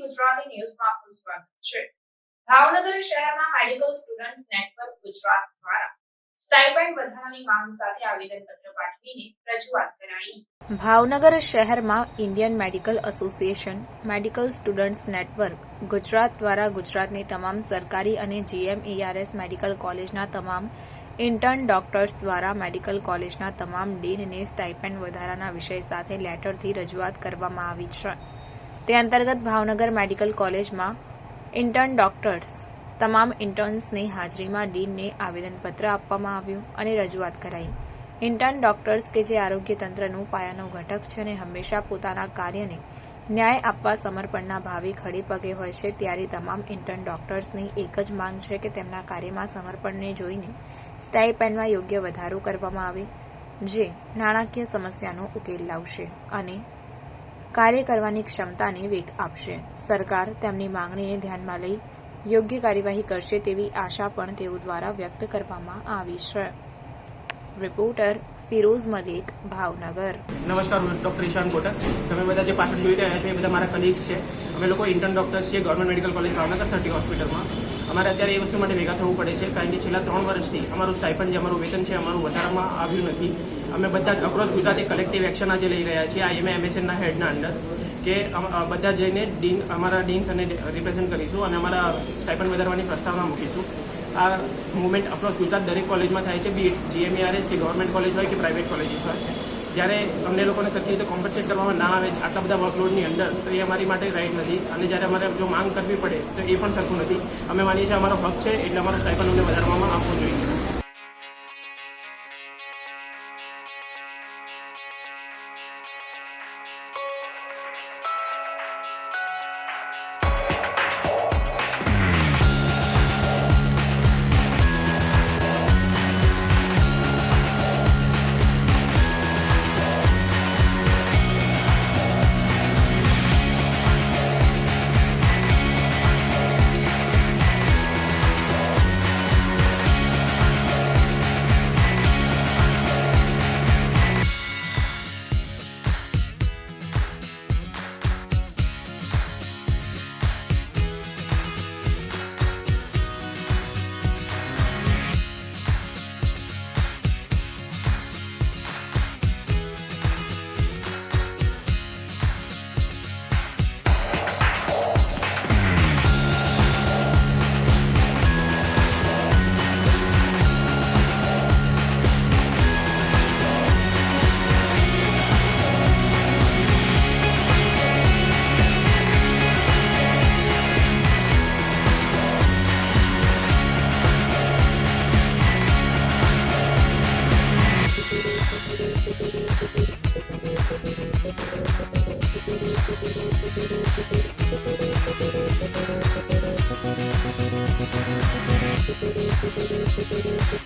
ગુજરાતી ન્યૂઝમાં આપનું સ્વાગત છે. ભાવનગર શહેરમાં મેડિકલ સ્ટુડન્ટ્સ નેટવર્ક ગુજરાત દ્વારા સ્ટાઇપેન્ડ વધારાની માંગ સાથે આવેદનપત્ર પાઠવીને રજૂઆત કરાઈ. ભાવનગર શહેરમાં Indian medical association medical students network Gujarat દ્વારા ગુજરાતની તમામ સરકારી અને જીએમઈઆરએસ મેડિકલ કોલેજના તમામ ઇન્ટર્ન ડોક્ટર્સ દ્વારા મેડિકલ કોલેજના તમામ ડીનને સ્ટાઇપેન્ડ વધારાના વિષય સાથે લેટરથી રજૂઆત કરવામાં આવી છે. તે અંતર્ગત ભાવનગર મેડિકલ કોલેજમાં ઇન્ટર્ન ડોક્ટર્સ, તમામ ઇન્ટર્ન્સની હાજરીમાં ડીનને આવેદનપત્ર આપવામાં આવ્યું અને રજૂઆત કરાઈ. ઇન્ટર્ન ડોક્ટર્સ કે જે આરોગ્ય તંત્રનું પાયાનો ઘટક છે અને હંમેશા પોતાના કાર્યને ન્યાય આપવા સમર્પણના ભાવે ખડે પગે હોય છે, ત્યારે તમામ ઇન્ટર્ન ડોક્ટર્સની એક જ માંગ છે કે તેમના કાર્યમાં સમર્પણને જોઈને સ્ટાઇપેન્ડમાં યોગ્ય વધારો કરવામાં આવે, જે નાણાકીય સમસ્યાનો ઉકેલ લાવશે અને કાર્ય કરવાની ક્ષમતાને વેગ આપશે. સરકાર તેમની માંગણીને ધ્યાનમાં લઈ યોગ્ય કાર્યવાહી કરશે તેવી આશા પણ તેઓ દ્વારા વ્યક્ત કરવામાં આવી છે. રિપોર્ટર ફિરોઝ મલિક ભાવનગર નમસ્કાર હું ડૉક્ટર ઈશાન કોટક તમે બધા જે પાછળ જોઈ રહ્યા છો એ બધા મારા કલીગ્સ છે અમે લોકો ઇન્ટર્ન ડૉક્ટર્સ છીએ government medical college Bhavnagar sir T હોસ્પિટલમાં અમારે અત્યારે એ વસ્તુ માટે ભેગા થવું પડે છે કારણ કે છેલ્લા ત્રણ વર્ષથી અમારું સ્ટાઇપન જે અમારું વેતન છે અમારું વધારવામાં આવ્યું નથી અમે બધા જ અક્રોસ ગુજરાત એક કલેક્ટિવ એક્શન આજે લઈ રહ્યા છીએ આઈએમએ એમએસએનના હેડના અંડર કે બધા જઈને ડીન અમારા ડીન્સ અને રિપ્રેઝેન્ટ કરીશું અને અમારા સ્ટાઇપન વધારવાની પ્રસ્તાવના મૂકીશું આ મુવમેન્ટ અક્રોસ ગુજરાત દરેક કોલેજમાં થાય છે, બી જીએમઆરએસ કે ગવર્મેન્ટ કોલેજ હોય કે પ્રાઇવેટ કોલેજીસ હોય. જ્યારે અમને લોકોને સરખી રીતે કોમ્પન્સેટ કરવામાં ના આવે આટલા બધા વર્કલોડની અંદર, તો એ અમારી માટે રાઈટ નથી. અને જ્યારે અમારે જો માંગ કરવી પડે, તો એ પણ સરખું નથી. અમે માનીએ છીએ અમારો હક છે, એટલે અમારો સ્ટાઇપન્ડ અમને વધારવામાં Thank